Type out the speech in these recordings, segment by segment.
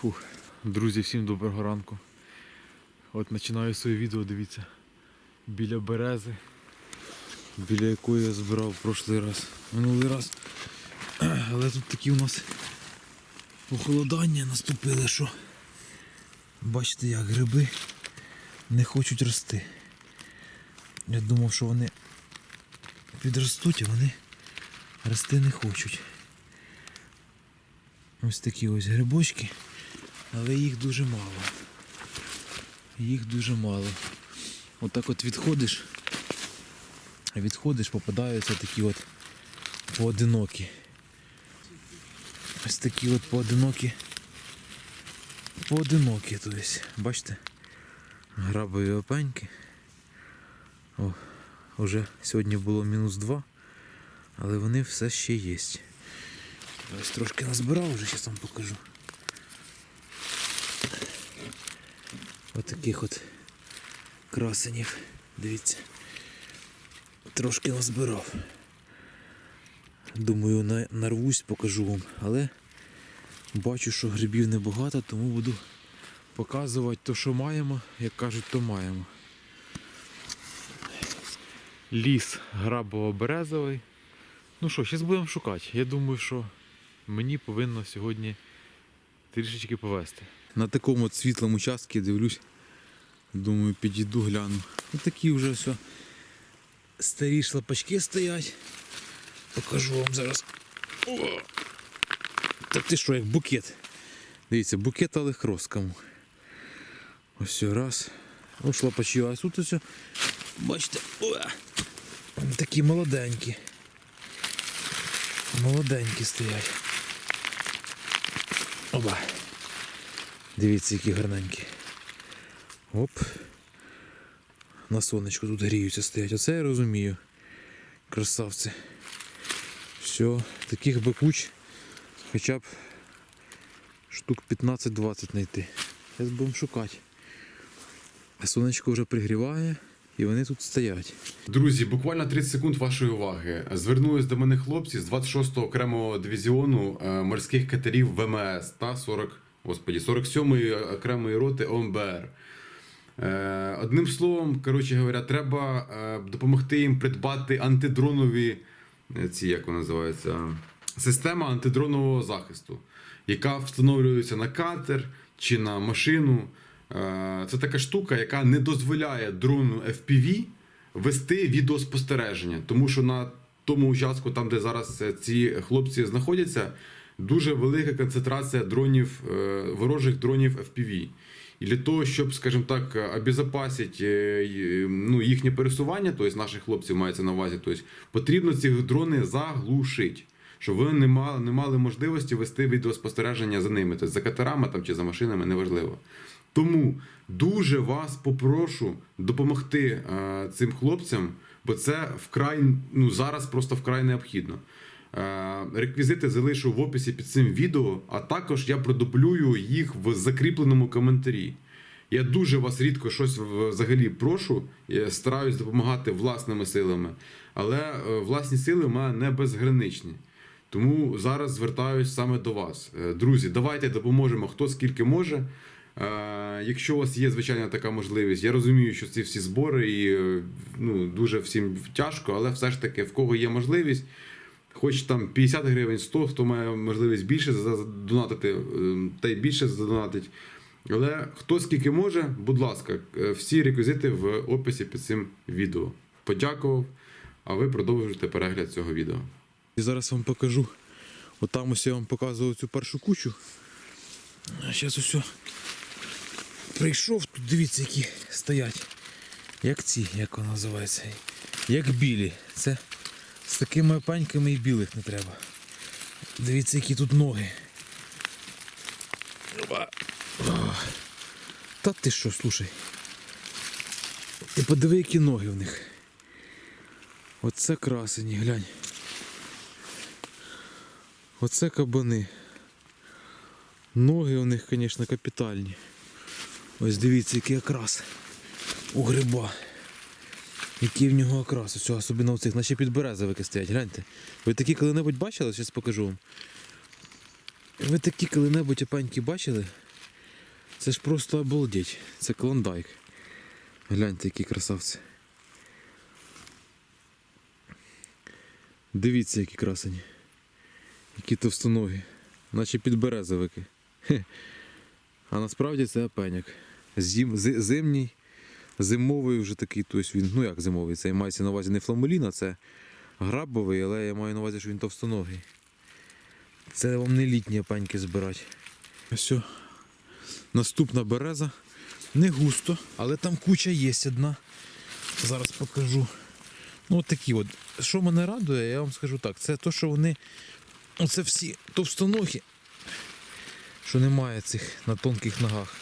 Фух. Друзі, всім доброго ранку. От починаю своє відео, дивіться. Біля берези, біля якої я збирав прошлий раз, минулий раз. Але тут такі у нас похолодання наступили, що бачите, як гриби не хочуть рости. Я думав, що вони підростуть, а вони рости не хочуть. Ось такі ось грибочки, але їх дуже мало. Їх дуже мало. Отак от відходиш, відходиш, попадаються такі от поодинокі. Ось такі от поодинокі. Поодинокі, тобто, бачите? Грабові опеньки. О, вже сьогодні було мінус 2, але вони все ще є. Ось трошки назбирав, вже зараз вам покажу. Ось таких от красенів. Дивіться. Трошки назбирав. Думаю, нарвусь, покажу вам, але бачу, що грибів небагато, тому буду показувати то, що маємо, як кажуть, то маємо. Ліс грабово-березовий. Ну що, зараз будемо шукати. Я думаю, що мені повинно сьогодні трішечки повести. На такому от світлому участку дивлюсь. Думаю, підійду, гляну. Ось такі вже все. Старі шлапачки стоять. Покажу вам зараз. О! Та ти що, як букет. Дивіться, букет алих роз кому. Ось все, раз. Ну, шлапачі, а тут ось, бачите, о, такі молоденькі. Молоденькі стоять. Оба. Дивіться, які гарненькі. Оп. На сонечку тут гріються стоять. Оце я розумію. Красавці. Все, таких би куч хоча б штук 15-20 знайти. Зараз будемо шукати. А сонечко вже пригріває і вони тут стоять. Друзі, буквально 30 секунд вашої уваги. Звернулись до мене хлопці з 26-го окремого дивізіону е, морських катерів ВМС та 40, господі, 47-ї окремої роти ОМБР. Е, Одним словом, коротше говоря, треба е, допомогти їм придбати антидронові е, ці, як вони називаються, система антидронового захисту, яка встановлюється на катер чи на машину. Це така штука, яка не дозволяє дрону FPV вести відеоспостереження, тому що на тому участку, там де зараз ці хлопці знаходяться, дуже велика концентрація дронів, е, ворожих дронів FPV. І для того, щоб, скажімо так, обезопасити е, ну, їхнє пересування, тобто наших хлопців мається на увазі, тобто, потрібно ці дрони заглушити. Щоб вони не мали, не мали можливості вести відеоспостереження за ними, тобто за катерами там, чи за машинами, неважливо. Тому дуже вас попрошу допомогти е, цим хлопцям, бо це вкрай ну зараз просто вкрай необхідно. Е, реквізити залишу в описі під цим відео, а також я продублюю їх в закріпленому коментарі. Я дуже вас рідко щось взагалі прошу, я стараюсь допомагати власними силами, але е, власні сили в мене не безграничні. Тому зараз звертаюсь саме до вас. Е, Друзі, давайте допоможемо хто скільки може. Якщо у вас є звичайно така можливість, я розумію, що ці всі збори і ну, дуже всім тяжко, але все ж таки, в кого є можливість, хоч там 50 гривень, 100, хто має можливість більше задонатити, е, та й більше задонатить. Але хто скільки може, будь ласка, е, всі реквізити в описі під цим відео. Подякував, а ви продовжуєте перегляд цього відео. І зараз вам покажу. От там ось я вам показував цю першу кучу. Зараз ось прийшов, тут дивіться, які стоять. Як ці, як вона називається. Як білі. Це з такими паньками і білих не треба. Дивіться, які тут ноги. Та ти що, слушай. Ти подиви, які ноги в них. Оце красені, глянь. Оце кабани. Ноги у них, звісно, капітальні. Ось дивіться, який окрас у гриба. Який в нього окрас, ось особливо у цих, наче підберезовики стоять, гляньте. Ви такі коли-небудь бачили? Зараз покажу вам. Ви такі коли-небудь опаньки бачили? Це ж просто обалдеть. Це клондайк. Гляньте, які красавці. Дивіться, які красені. Які товстоногі. Наче підберезовики. Хе. А насправді це опеняк. Зим, зимній, зимовий вже такий, тобто він, ну як зимовий, це мається на увазі не фламулін, а це грабовий, але я маю на увазі, що він товстоногий. Це вам не літні опеньки збирати. Ось. Наступна береза. Не густо, але там куча є одна. Зараз покажу. Ну, от такі от. Що мене радує, я вам скажу так, це то, що вони. Оце всі товстоногі, що немає цих на тонких ногах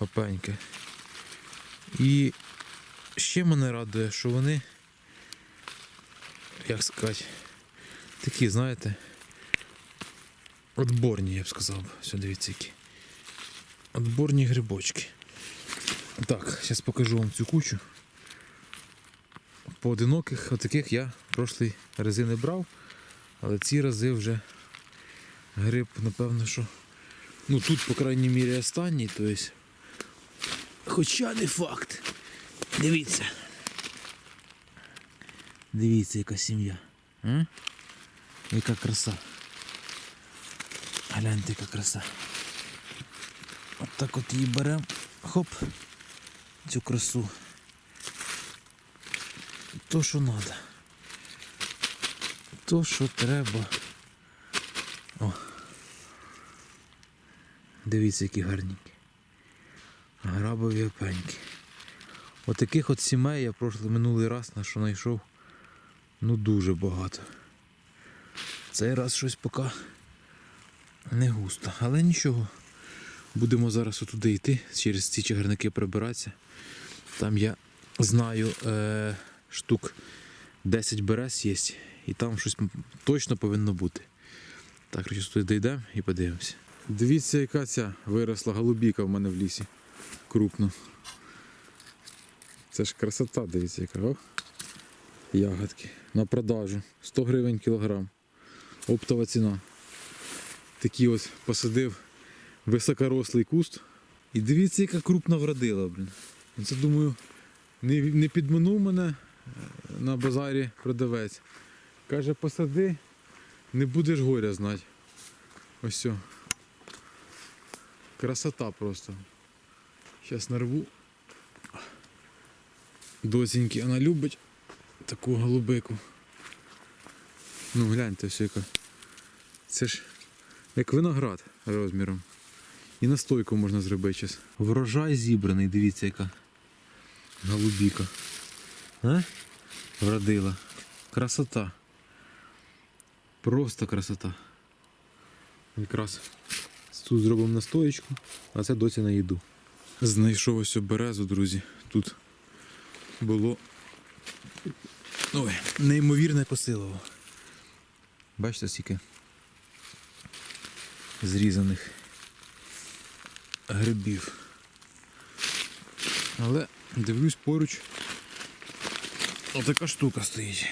опеньки. І ще мене радує, що вони, як сказати, такі, знаєте, отборні, я б сказав. Дивіться які. Отборні грибочки. Так, зараз покажу вам цю кучу. Поодиноких, отаких я прошлий рази не брав, але ці рази вже гриб, напевно, що. Ну тут, по крайній мірі, останній, то есть. Хоча не факт. Дивіться. Дивіться, яка сім'я. Яка краса. Гляньте, яка краса. От так от її беремо. Хоп. Цю красу. То, що треба. То, що треба. О. Дивіться, які гарненькі. Грабові опеньки. Отаких от сімей я прошлий минулий раз на що знайшов. Ну дуже багато. Цей раз щось поки не густо, але нічого. Будемо зараз отуди йти, через ці чагарники прибиратися. Там я знаю е, штук 10 берез є, і там щось точно повинно бути. Так, туди дійдемо і подивимося. Дивіться, яка ця виросла голубіка в мене в лісі. Крупно. Це ж красота, дивіться, яка. О. Ягодки. На продажу. 100 гривень кілограм. Оптова ціна. Такий ось посадив високорослий куст. І дивіться, яка крупна вродила, блін. Це думаю, не, не підминув мене е, на базарі продавець. Каже, посади, не будеш горя знати. Ось все. Красота просто. Зараз нарву. Досіньки, вона любить таку голубику. Ну гляньте все яка. Це ж як виноград розміром. І настойку можна зробити зараз. Врожай зібраний, дивіться яка. Голубіка. А? Вродила. Красота. Просто красота. Якраз тут зробимо настоєчку, а це доці на їду. Знайшов ось березу, друзі. Тут було Ой, неймовірне посилово. Бачите, скільки зрізаних грибів. Але дивлюсь поруч. Отака штука стоїть.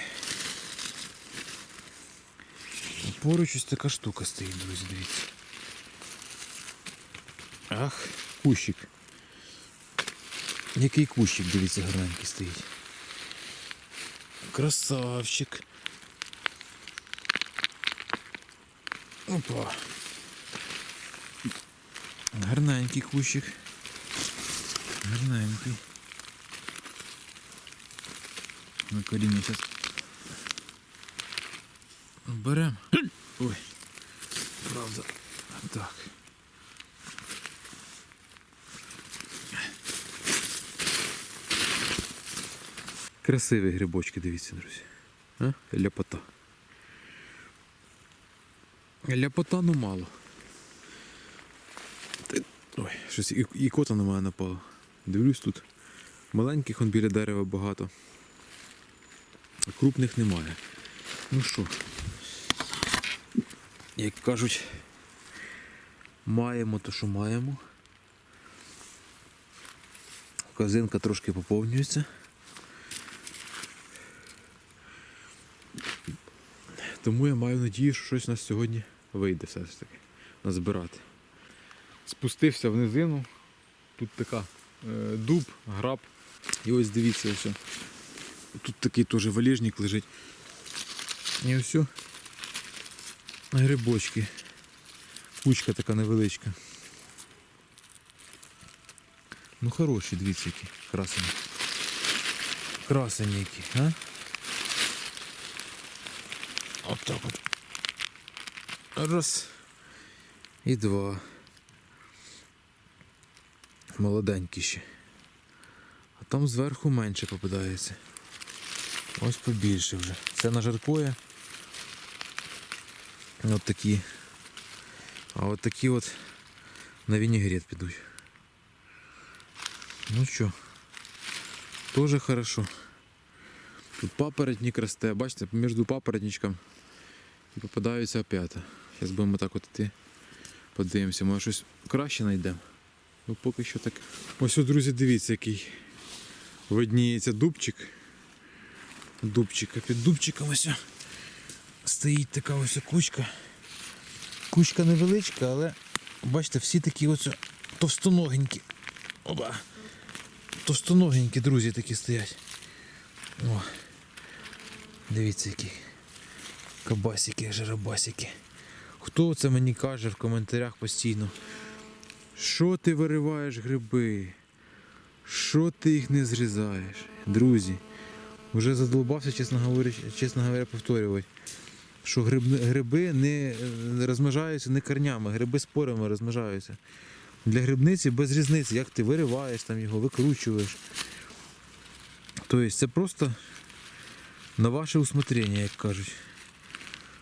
Поруч ось така штука стоїть, друзі, дивіться. Ах, кущик. Який кущик, дивіться, гарненький стоїть. Красавчик. Опа. Гарненький кущик. Гарненький. На коріння зараз. Берем. Ой. Правда. Так. Красиві грибочки, дивіться, друзі. А? Ляпота. Ляпота ну мало. Ой, щось і, і кота на мене напало. Дивлюсь тут. Маленьких он біля дерева багато. А крупних немає. Ну що? Як кажуть, маємо то, що маємо. Казинка трошки поповнюється. Тому я маю надію, що щось у нас сьогодні вийде все ж таки назбирати. Спустився в низину, Тут така е, дуб, граб. І ось дивіться, ось. Тут такий теж валежник лежить. І ось. Грибочки. Кучка така невеличка. Ну хороші, дивіться, які красені. Красені які, а? От так. Раз. І два. Молоденькі ще. А там зверху менше попадається. Ось побільше вже. Це на жаркоє. От такі. А от такі от на вінігрет підуть. Ну що, теж хорошо. Тут папоротник росте, бачите, між папоротничком і попадаються опята. Зараз будемо так от іти. Подивимося, може щось краще знайдемо. Ну поки що так. Ось, друзі, дивіться, який видніється дубчик. Дубчик, а під дубчиком ось стоїть така ось кучка. Кучка невеличка, але бачите, всі такі ось товстоногенькі. Оба. Товстоногенькі, друзі, такі стоять. О. Дивіться, які кабасики, жарабасики. Хто це мені каже в коментарях постійно? Що ти вириваєш гриби? Що ти їх не зрізаєш? Друзі, вже задолбався, чесно говоря, чесно говоря, повторювати, що гриби, гриби не е, розмножаються не корнями, гриби спорами розмножаються. Для грибниці без різниці, як ти вириваєш там його, викручуєш. Тобто це просто на ваше усмотрення, як кажуть.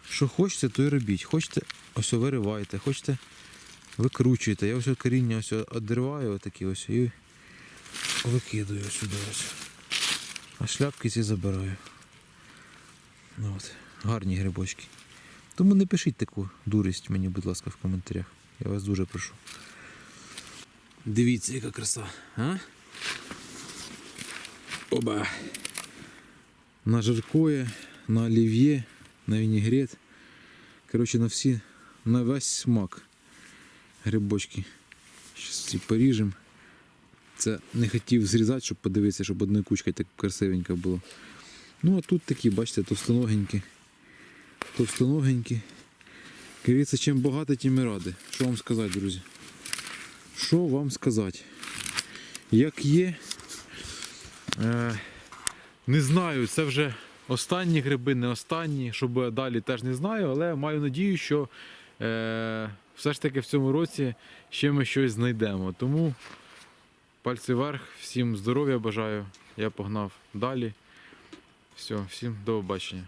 Що хочете, то і робіть. Хочете, ось виривайте, хочете, викручуєте. Я ось коріння ось відриваю отакі ось і викидаю сюди ось. А шляпки ці забираю. Ну, от, гарні грибочки. Тому не пишіть таку дурість мені, будь ласка, в коментарях. Я вас дуже прошу. Дивіться, яка краса, а? Оба. На жаркое, на олів'є, на вінігрет. Коротше, на всі, на весь смак грибочки. Щас ці поріжемо. Це не хотів зрізати, щоб подивитися, щоб одною кучкою так красивенько було. Ну а тут такі, бачите, товстоногенькі. Товстоногенькі. Говориться, чим багато, тим і ради. Що вам сказати, друзі? Що вам сказати? Як є. Е, не знаю, це вже останні гриби, не останні. Що буде далі, теж не знаю, але маю надію, що е, все ж таки в цьому році ще ми щось знайдемо. Тому пальці вверх, всім здоров'я бажаю. Я погнав далі. Все, всім до побачення.